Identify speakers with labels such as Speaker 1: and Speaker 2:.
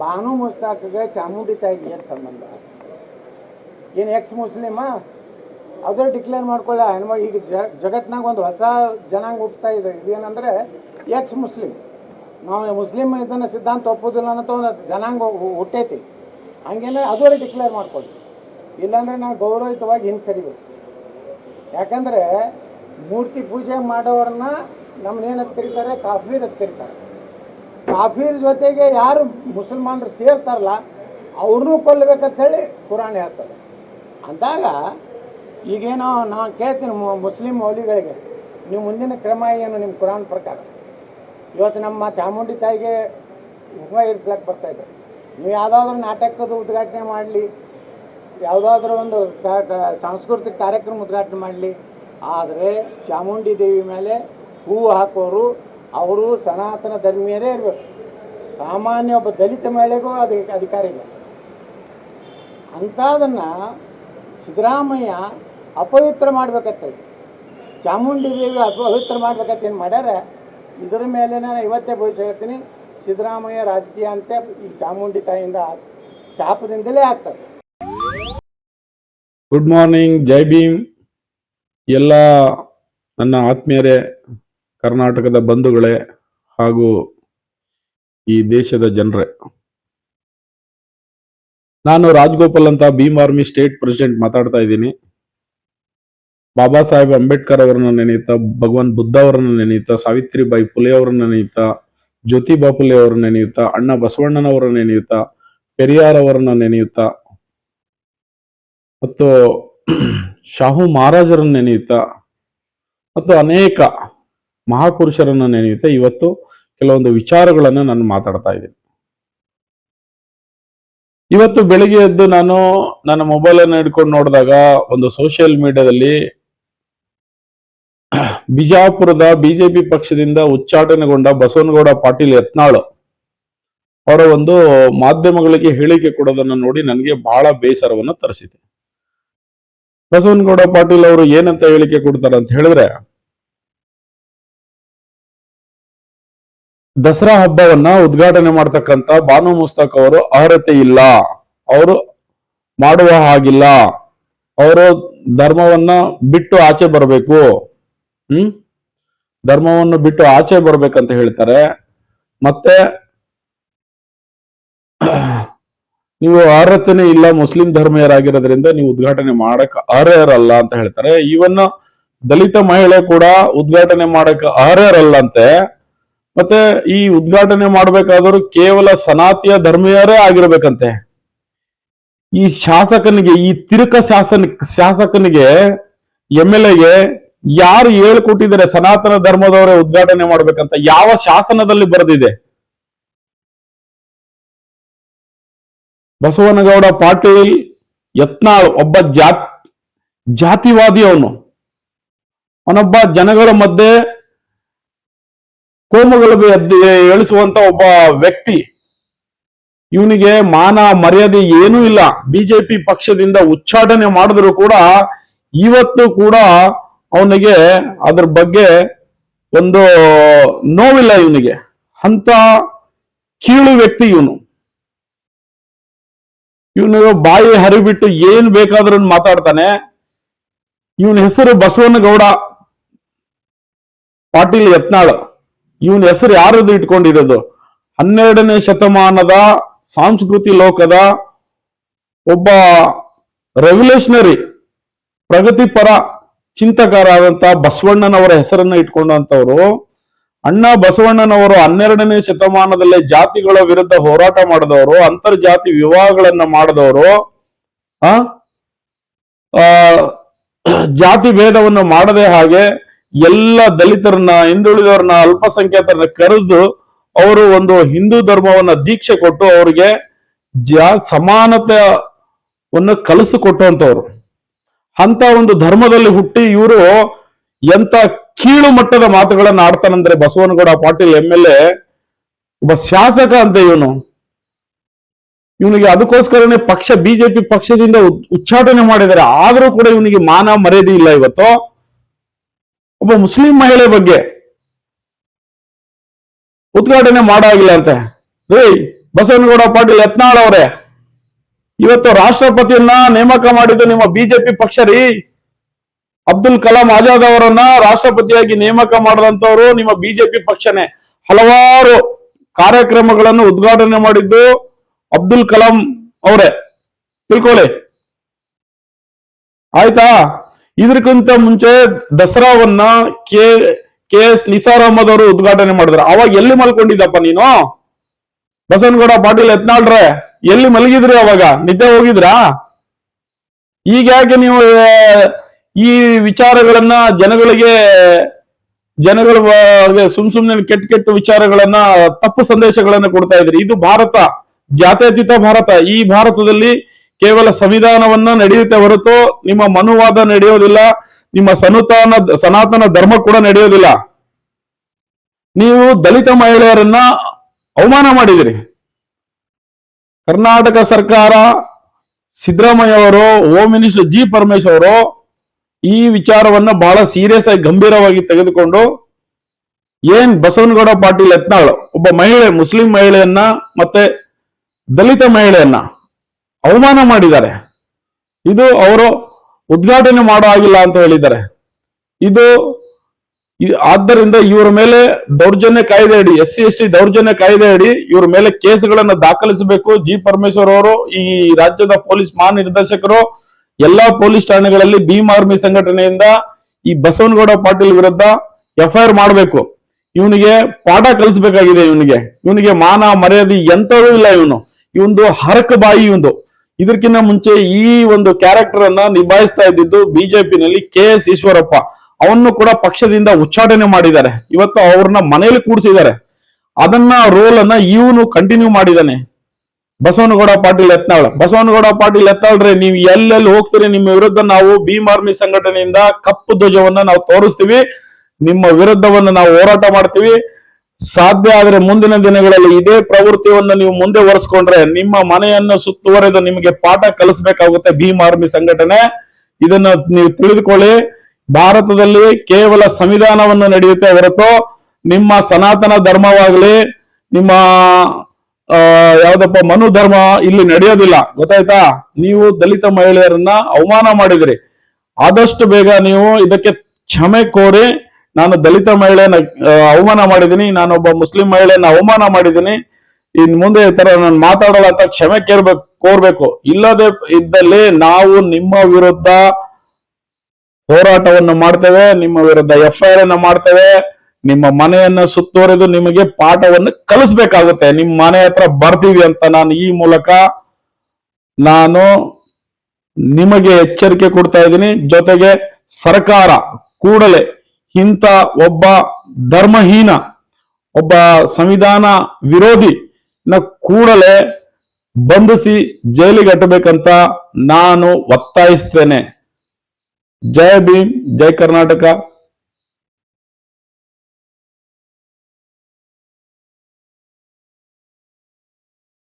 Speaker 1: ಬಾನು ಮುಸ್ತಾಕ್ಗೆ ಚಾಮುಂಡಿ ತಾಯಿಗೆ ಏನು ಸಂಬಂಧ? ಏನು ಎಕ್ಸ್ ಮುಸ್ಲಿಮ? ಅದೇ ಡಿಕ್ಲೇರ್ ಮಾಡ್ಕೊಳ್ಳ ಹೆಣ್ಮಗ್ ಈಗ ಜಗತ್ನಾಗ ಒಂದು ಹೊಸ ಜನಾಂಗ ಹುಟ್ಟುತ್ತಾ ಇದೆ. ಇದೇನಂದರೆ ಎಕ್ಸ್ ಮುಸ್ಲಿಂ. ನಾವು ಮುಸ್ಲಿಂ ಇದನ್ನು ಸಿದ್ಧಾಂತ ಒಪ್ಪೋದಿಲ್ಲ ಅನ್ನೋ ಒಂದು ಜನಾಂಗ ಹುಟ್ಟೈತಿ. ಹಂಗೆಲ್ಲ ಅದುವರೆ ಡಿಕ್ಲೇರ್ ಮಾಡ್ಕೊಳ್ಳಿ. ಇಲ್ಲಾಂದರೆ ನಾವು ಗೌರವಯುತವಾಗಿ ಹಿಂಸರಿಬೇಕು ಯಾಕಂದರೆ ಮೂರ್ತಿ ಪೂಜೆ ಮಾಡೋರನ್ನ ನಮ್ಮನ್ನೇನು ಕರೀತಾರೆ ಕಾಫೀರ್ ಹತ್ತಿರ್ತಾರೆ. ಕಾಫೀರ್ ಜೊತೆಗೆ ಯಾರು ಮುಸಲ್ಮಾನರು ಸೇರ್ತಾರಲ್ಲ ಅವ್ರನ್ನೂ ಕೊಲ್ಲಬೇಕಂತ ಹೇಳಿ ಕುರಾನ್ ಹೇಳ್ತಾರೆ. ಅಂದಾಗ ಈಗೇನೋ ನಾನು ಕೇಳ್ತೀನಿ ಮುಸ್ಲಿಂ ಮೌಲಿಗಳಿಗೆ ನೀವು ಮುಂದಿನ ಕ್ರಮ ಏನು ನಿಮ್ಮ ಕುರಾನ್ ಪ್ರಕಾರ? ಇವತ್ತು ನಮ್ಮ ಚಾಮುಂಡಿ ತಾಯಿಗೆ ಹುಕುಮ ಇರಿಸ್ಲಕ್ಕೆ ಬರ್ತಾ ಇದೆ ನೀವು ಯಾವುದಾದ್ರೂ ನಾಟಕದ ಉದ್ಘಾಟನೆ ಮಾಡಲಿ, ಯಾವುದಾದ್ರೂ ಒಂದು ಸಾಂಸ್ಕೃತಿಕ ಕಾರ್ಯಕ್ರಮ ಉದ್ಘಾಟನೆ ಮಾಡಲಿ, ಆದರೆ ಚಾಮುಂಡಿ ದೇವಿ ಮೇಲೆ ಹೂವು ಹಾಕೋರು ಅವರು ಸನಾತನ ಧರ್ಮೀಯರೇ ಇರಬೇಕು. ಸಾಮಾನ್ಯ ಒಬ್ಬ ದಲಿತ ಮಹಿಳೆಗೂ ಅದಕ್ಕೆ ಅಧಿಕಾರ ಇಲ್ಲ ಅಂಥದನ್ನು ಸಿದ್ದರಾಮಯ್ಯ ಅಪವಿತ್ರ ಮಾಡ್ಬೇಕತ್ತೆ ಚಾಮುಂಡಿ ದೇವಿ ಅಪವಿತ್ರ ಮಾಡ್ಬೇಕತ್ತೆ ಏನು ಮಾಡ್ಯಾರ? ಇದರ ಮೇಲೆ ನಾನು ಇವತ್ತೇ ಭವಿಷ್ಯ ಹೇಳ್ತೀನಿ, ಸಿದ್ದರಾಮಯ್ಯ ರಾಜಕೀಯ ಅಂತ ಈ ಚಾಮುಂಡಿ ತಾಯಿಯಿಂದ ಶಾಪದಿಂದಲೇ ಆಗ್ತದೆ.
Speaker 2: ಗುಡ್ ಮಾರ್ನಿಂಗ್ ಜೈ ಭೀಮ್ ಎಲ್ಲ ನನ್ನ ಆತ್ಮೀಯರೇ ಕರ್ನಾಟಕದ ಬಂಧುಗಳೇ ಹಾಗೂ ಈ ದೇಶದ ಜನರೇ. ನಾನು ರಾಜ್ಗೋಪಾಲ್ ಅಂತ ಭೀಮ್ ಆರ್ಮಿ ಸ್ಟೇಟ್ ಪ್ರೆಸಿಡೆಂಟ್ ಮಾತಾಡ್ತಾ ಇದ್ದೀನಿ. ಬಾಬಾ ಸಾಹೇಬ್ ಅಂಬೇಡ್ಕರ್ ಅವರನ್ನ ನೆನೆಯುತ್ತಾ, ಭಗವಾನ್ ಬುದ್ಧ ಅವರನ್ನ ನೆನೆಯುತ್ತಾ, ಸಾವಿತ್ರಿಬಾಯಿ ಫುಲೆ ಅವರನ್ನ ನೆನೆಯುತ್ತಾ, ಜ್ಯೋತಿಬಾ ಫುಲೆ ಅವರನ್ನ ನೆನೆಯುತ್ತಾ, ಅಣ್ಣ ಬಸವಣ್ಣನವರನ್ನ ನೆನೆಯುತ್ತಾ, ಪೆರಿಯಾರ್ ಅವರನ್ನ ನೆನೆಯುತ್ತಾ, ಮತ್ತು ಶಾಹು ಮಹಾರಾಜರನ್ನು ನೆನೆಯುತ್ತಾ, ಮತ್ತು ಅನೇಕ ಮಹಾಪುರುಷರನ್ನು ನೆನೆಯುತ್ತೆ. ಇವತ್ತು ಕೆಲವೊಂದು ವಿಚಾರಗಳನ್ನು ನಾನು ಮಾತಾಡ್ತಾ ಇದ್ದೀನಿ. ಇವತ್ತು ಬೆಳಿಗ್ಗೆ ಎದ್ದು ನಾನು ನನ್ನ ಮೊಬೈಲ್ ಅನ್ನು ಹಿಡ್ಕೊಂಡು ನೋಡಿದಾಗ ಒಂದು ಸೋಷಿಯಲ್ ಮೀಡಿಯಾದಲ್ಲಿ ಬಿಜಾಪುರದ ಬಿಜೆಪಿ ಪಕ್ಷದಿಂದ ಉಚ್ಚಾಟನೆಗೊಂಡ ಬಸವನಗೌಡ ಪಾಟೀಲ್ ಯತ್ನಾಳು ಅವರ ಒಂದು ಮಾಧ್ಯಮಗಳಿಗೆ ಹೇಳಿಕೆ ಕೊಡೋದನ್ನು ನೋಡಿ ನನಗೆ ಬಹಳ ಬೇಸರವನ್ನು ತರಿಸಿದೆ. ಬಸವನಗೌಡ ಪಾಟೀಲ್ ಅವರು ಏನಂತ ಹೇಳಿಕೆ ಕೊಡ್ತಾರೆ ಅಂತ ಹೇಳಿದ್ರೆ ದಸರಾ ಹಬ್ಬವನ್ನ ಉದ್ಘಾಟನೆ ಮಾಡ್ತಕ್ಕಂತ ಬಾನು ಮುಸ್ತಕ್ ಅವರು ಅರ್ಹತೆ ಇಲ್ಲ. ಅವರು ಮಾಡುವ ಹಾಗಿಲ್ಲ. ಅವರು ಧರ್ಮವನ್ನ ಬಿಟ್ಟು ಆಚೆ ಬರಬೇಕು. ಹ್ಮ್? ಧರ್ಮವನ್ನು ಬಿಟ್ಟು ಆಚೆ ಬರ್ಬೇಕಂತ ಹೇಳ್ತಾರೆ. ಮತ್ತೆ ನೀವು ಅರ್ಹತೆನೇ ಇಲ್ಲ, ಮುಸ್ಲಿಂ ಧರ್ಮೀಯರಾಗಿರೋದ್ರಿಂದ ನೀವು ಉದ್ಘಾಟನೆ ಮಾಡಕ್ ಅರ್ಹರಲ್ಲ ಅಂತ ಹೇಳ್ತಾರೆ. ಇವನ್ನ ದಲಿತ ಮಹಿಳೆ ಕೂಡ ಉದ್ಘಾಟನೆ ಮಾಡಕ್ ಅರ್ಹರಲ್ಲಂತೆ. ಮತ್ತೆ ಈ ಉದ್ಘಾಟನೆ ಮಾಡ್ಬೇಕಾದರೂ ಕೇವಲ ಸನಾತಿಯ ಧರ್ಮೀಯರೇ ಆಗಿರ್ಬೇಕಂತೆ. ಈ ಶಾಸಕನಿಗೆ, ಈ ತಿರುಕ ಶಾಸನ, ಶಾಸಕನಿಗೆ ಎಂ ಎಲ್ ಎಗೆ ಯಾರು ಹೇಳ್ಕೊಟ್ಟಿದ್ದಾರೆ ಸನಾತನ ಧರ್ಮದವರೇ ಉದ್ಘಾಟನೆ ಮಾಡ್ಬೇಕಂತ? ಯಾವ ಶಾಸನದಲ್ಲಿ ಬರೆದಿದೆ? ಬಸವನಗೌಡ ಪಾಟೀಲ್ ಯತ್ನಾಳ್, ಒಬ್ಬ ಜಾತ್, ಜಾತಿವಾದಿ ಅವನು. ಅವನೊಬ್ಬ ಜನಗಳ ಮಧ್ಯೆ ಎದ್ದು ಎಳಿಸುವಂತ ಒಬ್ಬ ವ್ಯಕ್ತಿ, ಇವನಿಗೆ ಮಾನ ಮರ್ಯಾದೆ ಏನೂ ಇಲ್ಲ. ಬಿಜೆಪಿ ಪಕ್ಷದಿಂದ ಉಚ್ಚಾಟನೆ ಮಾಡಿದ್ರು ಕೂಡ ಇವತ್ತು ಕೂಡ ಅವನಿಗೆ ಅದ್ರ ಬಗ್ಗೆ ಒಂದು ನೋವಿಲ್ಲ ಇವನಿಗೆ. ಅಂತ ಕೀಳು ವ್ಯಕ್ತಿ ಇವನು. ಇವನು ಬಾಯಿ ಹರಿಬಿಟ್ಟು ಏನ್ ಬೇಕಾದ್ರೂ ಮಾತಾಡ್ತಾನೆ. ಇವನ ಹೆಸರು ಬಸವನಗೌಡ, ಪಾಟೀಲ್ ಯತ್ನಾಳ್. ಇವನ ಹೆಸರು ಯಾರದು ಇಟ್ಕೊಂಡಿರೋದು? ಹನ್ನೆರಡನೇ ಶತಮಾನದ ಸಾಂಸ್ಕೃತಿ ಲೋಕದ ಒಬ್ಬ ರೆವಲ್ಯೂಷನರಿ ಪ್ರಗತಿಪರ ಚಿಂತಕರಾದಂತ ಬಸವಣ್ಣನವರ ಹೆಸರನ್ನ ಇಟ್ಕೊಂಡಂತವ್ರು. ಅಣ್ಣ ಬಸವಣ್ಣನವರು ಹನ್ನೆರಡನೇ ಶತಮಾನದಲ್ಲೇ ಜಾತಿಗಳ ವಿರುದ್ಧ ಹೋರಾಟ ಮಾಡಿದವರು ಅಂತರ್ಜಾತಿ ವಿವಾಹಗಳನ್ನ ಮಾಡಿದವರು. ಆ ಆ, ಜಾತಿ ಭೇದವನ್ನು ಮಾಡದೆ ಹಾಗೆ ಎಲ್ಲ ದಲಿತರನ್ನ, ಹಿಂದುಳಿದವ್ರನ್ನ ಅಲ್ಪಸಂಖ್ಯಾತರನ್ನ ಕರೆದು ಅವರು ಒಂದು ಹಿಂದೂ ಧರ್ಮವನ್ನ ದೀಕ್ಷೆ ಕೊಟ್ಟು ಅವರಿಗೆ ಜಾ, ಸಮಾನತೆಯನ್ನು ಕಲಿಸಿಕೊಟ್ಟಂತವ್ರು. ಅಂತ ಒಂದು ಧರ್ಮದಲ್ಲಿ ಹುಟ್ಟಿ ಇವರು ಎಂತ ಕೀಳು ಮಟ್ಟದ ಮಾತುಗಳನ್ನ ಆಡ್ತಾನಂದ್ರೆ Basavanagouda Patil M L A ಒಬ್ಬ ಶಾಸಕ ಅಂತ ಇವನು. ಇವನಿಗೆ ಅದಕ್ಕೋಸ್ಕರನೇ ಪಕ್ಷ, ಬಿಜೆಪಿ ಪಕ್ಷದಿಂದ ಉಚ್ಚಾಟನೆ ಮಾಡಿದ್ದಾರೆ. ಆದರೂ ಕೂಡ ಇವನಿಗೆ ಮಾನ ಮರ್ಯಾದೆ ಇಲ್ಲ ಇವತ್ತು. ಒಬ್ಬ ಮುಸ್ಲಿಂ ಮಹಿಳೆ ಬಗ್ಗೆ ಉದ್ಘಾಟನೆ ಮಾಡಾಗಿಲ್ಲ ಅಂತೆ. ರೀ ಬಸವನಗೌಡ ಪಾಟೀಲ್ ಯತ್ನಾಳ್ ಅವರೇ, ಇವತ್ತು ರಾಷ್ಟ್ರಪತಿಯನ್ನ ನೇಮಕ ಮಾಡಿದ್ದು ನಿಮ್ಮ ಬಿಜೆಪಿ ಪಕ್ಷ ರೀ. ಅಬ್ದುಲ್ ಕಲಾಂ ಆಜಾದ್ ಅವರನ್ನ ರಾಷ್ಟ್ರಪತಿಯಾಗಿ ನೇಮಕ ಮಾಡಿದಂತವರು ನಿಮ್ಮ ಬಿಜೆಪಿ ಪಕ್ಷನೇ. ಹಲವಾರು ಕಾರ್ಯಕ್ರಮಗಳನ್ನು ಉದ್ಘಾಟನೆ ಮಾಡಿದ್ದು ಅಬ್ದುಲ್ ಕಲಾಂ ಅವರೇ. ತಿಳ್ಕೊಳ್ಳಿ. ಆಯ್ತಾ? ಇದಕ್ಕಿಂತ ಮುಂಚೆ ದಸರಾವನ್ನ ಕೆ ಕೆ ಎಸ್ ನಿಸಾರ್ ಅವರು ಉದ್ಘಾಟನೆ ಮಾಡಿದ್ರು. ಅವಾಗ ಎಲ್ಲಿ ಮಲ್ಕೊಂಡಿದ್ದಪ್ಪ ನೀನು? ಬಸವನಗೌಡ ಪಾಟೀಲ್ ಎತ್ನಾಳ್ರೆ ಎಲ್ಲಿ ಮಲಗಿದ್ರಿ ಅವಾಗ? ನಿದ್ದೆ ಹೋಗಿದ್ರಾ? ಈಗ ಯಾಕೆ ನೀವು ಈ ವಿಚಾರಗಳನ್ನ ಜನಗಳಿಗೆ, ಜನಗಳ ಸುಮ್ ಸುಮ್ನೆ ಕೆಟ್ಟ ಕೆಟ್ಟ ವಿಚಾರಗಳನ್ನ, ತಪ್ಪು ಸಂದೇಶಗಳನ್ನ ಕೊಡ್ತಾ ಇದ್ರಿ ಇದು ಭಾರತ, ಜಾತ್ಯತೀತ ಭಾರತ. ಈ ಭಾರತದಲ್ಲಿ ಕೇವಲ ಸಂವಿಧಾನವನ್ನ ನಡೆಯುತ್ತೆ ಹೊರತು ನಿಮ್ಮ ಮನುವಾದ ನಡೆಯೋದಿಲ್ಲ, ನಿಮ್ಮ ಸನಾತನ ಸನಾತನ ಧರ್ಮ ಕೂಡ ನಡೆಯೋದಿಲ್ಲ. ನೀವು ದಲಿತ ಮಹಿಳೆಯರನ್ನ ಅವಮಾನ ಮಾಡಿದಿರಿ. ಕರ್ನಾಟಕ ಸರ್ಕಾರ ಸಿದ್ದರಾಮಯ್ಯ ಅವರು ಹೋಮ್ ಮಿನಿಸ್ಟರ್ ಜಿ ಪರಮೇಶ್ ಅವರು ಈ ವಿಚಾರವನ್ನ ಬಹಳ ಸೀರಿಯಸ್ ಆಗಿ ಗಂಭೀರವಾಗಿ ತೆಗೆದುಕೊಂಡು ಏನ್ ಬಸವನಗೌಡ ಪಾಟೀಲ್ ಯತ್ನಾಳು ಒಬ್ಬ ಮಹಿಳೆ, ಮುಸ್ಲಿಂ ಮಹಿಳೆಯನ್ನ ಮತ್ತೆ ದಲಿತ ಮಹಿಳೆಯನ್ನ ಅವಮಾನ ಮಾಡಿದ್ದಾರೆ. ಇದು ಅವರು ಉದ್ಘಾಟನೆ ಮಾಡೋ ಆಗಿಲ್ಲ ಅಂತ ಹೇಳಿದ್ದಾರೆ. ಇದು ಆದ್ದರಿಂದ ಇವರ ಮೇಲೆ ದೌರ್ಜನ್ಯ ಕಾಯ್ದೆ ಅಡಿ, ಎಸ್ ಸಿ, ಎಸ್ ಟಿ ದೌರ್ಜನ್ಯ ಕಾಯ್ದೆ ಅಡಿ ಇವರ ಮೇಲೆ ಕೇಸ್ಗಳನ್ನ ದಾಖಲಿಸಬೇಕು. ಜಿ. ಪರಮೇಶ್ವರ್ ಅವರು, ಈ ರಾಜ್ಯದ ಪೊಲೀಸ್ ಮಹಾನಿರ್ದೇಶಕರು, ಎಲ್ಲಾ ಪೊಲೀಸ್ ಠಾಣೆಗಳಲ್ಲಿ ಭೀಮ್ ಆರ್ಮಿ ಸಂಘಟನೆಯಿಂದ ಈ ಬಸವನಗೌಡ ಪಾಟೀಲ್ ವಿರುದ್ಧ ಎಫ್ಐಆರ್ ಮಾಡಬೇಕು. ಇವನಿಗೆ ಪಾಠ ಕಲಿಸಬೇಕಾಗಿದೆ ಇವನಿಗೆ. ಇವನಿಗೆ ಮಾನ ಮರ್ಯಾದೆ ಎಂತದೂ ಇಲ್ಲ ಇವನು. ಇವಂದು ಹರಕ ಬಾಯಿ ಇವಂದು ಇದಕ್ಕಿಂತ ಮುಂಚೆ ಈ ಒಂದು ಕ್ಯಾರೆಕ್ಟರ್ ಅನ್ನ ನಿಭಾಯಿಸ್ತಾ ಇದ್ದಿದ್ದು ಬಿಜೆಪಿನಲ್ಲಿ ಕೆ ಎಸ್ ಈಶ್ವರಪ್ಪ. ಅವನ್ನು ಕೂಡ ಪಕ್ಷದಿಂದ ಉಚ್ಚಾಟನೆ ಮಾಡಿದ್ದಾರೆ. ಇವತ್ತು ಅವ್ರನ್ನ ಮನೆಯಲ್ಲಿ ಕೂಡಿಸಿದ್ದಾರೆ. ಅದನ್ನ ರೋಲ್ ಅನ್ನ ಇವನು ಕಂಟಿನ್ಯೂ ಮಾಡಿದ್ದಾನೆ. ಬಸವನಗೌಡ ಪಾಟೀಲ್ ಯತ್ನಾಳ್. ಬಸವನಗೌಡ ಪಾಟೀಲ್ ಯತ್ನಾಳ್ರೆ ನೀವು ಎಲ್ಲೆಲ್ಲಿ ಹೋಗ್ತೀರಿ ನಿಮ್ಮ ವಿರುದ್ಧ ನಾವು ಭೀಮ್ ಆರ್ಮಿ ಸಂಘಟನೆಯಿಂದ ಕಪ್ಪು ಧ್ವಜವನ್ನ ನಾವು ತೋರಿಸ್ತೀವಿ. ನಿಮ್ಮ ವಿರುದ್ಧವನ್ನ ನಾವು ಹೋರಾಟ ಮಾಡ್ತೀವಿ. ಸಾಧ್ಯ ಆದರೆ ಮುಂದಿನ ದಿನಗಳಲ್ಲಿ ಇದೇ ಪ್ರವೃತ್ತಿಯನ್ನು ನೀವು ಮುಂದೆ ಒರೆಸ್ಕೊಂಡ್ರೆ ನಿಮ್ಮ ಮನೆಯನ್ನು ಸುತ್ತುವರೆದು ನಿಮಗೆ ಪಾಠ ಕಲಿಸಬೇಕಾಗುತ್ತೆ ಭೀಮ್ ಆರ್ಮಿ ಸಂಘಟನೆ. ಇದನ್ನು ನೀವು ತಿಳಿದುಕೊಳ್ಳಿ. ಭಾರತದಲ್ಲಿ ಕೇವಲ ಸಂವಿಧಾನವನ್ನು ನಡೆಯುತ್ತೆ ಹೊರತು ನಿಮ್ಮ ಸನಾತನ ಧರ್ಮವಾಗಲಿ, ನಿಮ್ಮ ಯಾವ್ದಪ್ಪ, ಮನು ಧರ್ಮ ಇಲ್ಲಿ ನಡೆಯೋದಿಲ್ಲ. ಗೊತ್ತಾಯ್ತಾ? ನೀವು ದಲಿತ ಮಹಿಳೆಯರನ್ನ ಅವಮಾನ ಮಾಡಿದ್ರಿ. ಆದಷ್ಟು ಬೇಗ ನೀವು ಇದಕ್ಕೆ ಕ್ಷಮೆ ಕೋರಿ ನಾನು ದಲಿತ ಮಹಿಳೆಯನ್ನ ಆ, ಅವಮಾನ ಮಾಡಿದ್ದೀನಿ ನಾನೊಬ್ಬ ಮುಸ್ಲಿಂ ಮಹಿಳೆಯನ್ನ ಅವಮಾನ ಮಾಡಿದ್ದೀನಿ ಇನ್ ಮುಂದೆ ಈ ತರ ನಾನು ಮಾತಾಡಲ್ಲ ಅಂತ ಕ್ಷಮೆ ಕೇರ್ಬೇಕು ಕೋರ್ಬೇಕು. ಇಲ್ಲದೆ ಇದ್ದಲ್ಲಿ ನಾವು ನಿಮ್ಮ ವಿರುದ್ಧ ಹೋರಾಟವನ್ನು ಮಾಡ್ತೇವೆ ನಿಮ್ಮ ವಿರುದ್ಧ ಎಫ್ ಐ ಆರ್ ಅನ್ನ ಮಾಡ್ತೇವೆ ನಿಮ್ಮ ಮನೆಯನ್ನ ಸುತ್ತುವರೆದು ನಿಮಗೆ ಪಾಠವನ್ನು ಕಲಿಸ್ಬೇಕಾಗುತ್ತೆ. ನಿಮ್ಮ ಮನೆ ಹತ್ರ ಬರ್ತೀವಿ ಅಂತ ನಾನು ಈ ಮೂಲಕ ನಾನು ನಿಮಗೆ ಎಚ್ಚರಿಕೆ ಕೊಡ್ತಾ ಇದ್ದೀನಿ. ಜೊತೆಗೆ ಸರ್ಕಾರ ಕೂಡಲೇ ಇಂಥ ಒಬ್ಬ ಧರ್ಮಹೀನ, ಒಬ್ಬ ಸಂವಿಧಾನ ವಿರೋಧಿ ನ ಕೂಡಲೇ ಬಂಧಿಸಿ ಜೈಲಿಗೆ ಅಟ್ಟಬೇಕಂತ ನಾನು ಒತ್ತಾಯಿಸ್ತೇನೆ. ಜಯ ಭೀಮ್, ಜೈ ಕರ್ನಾಟಕ.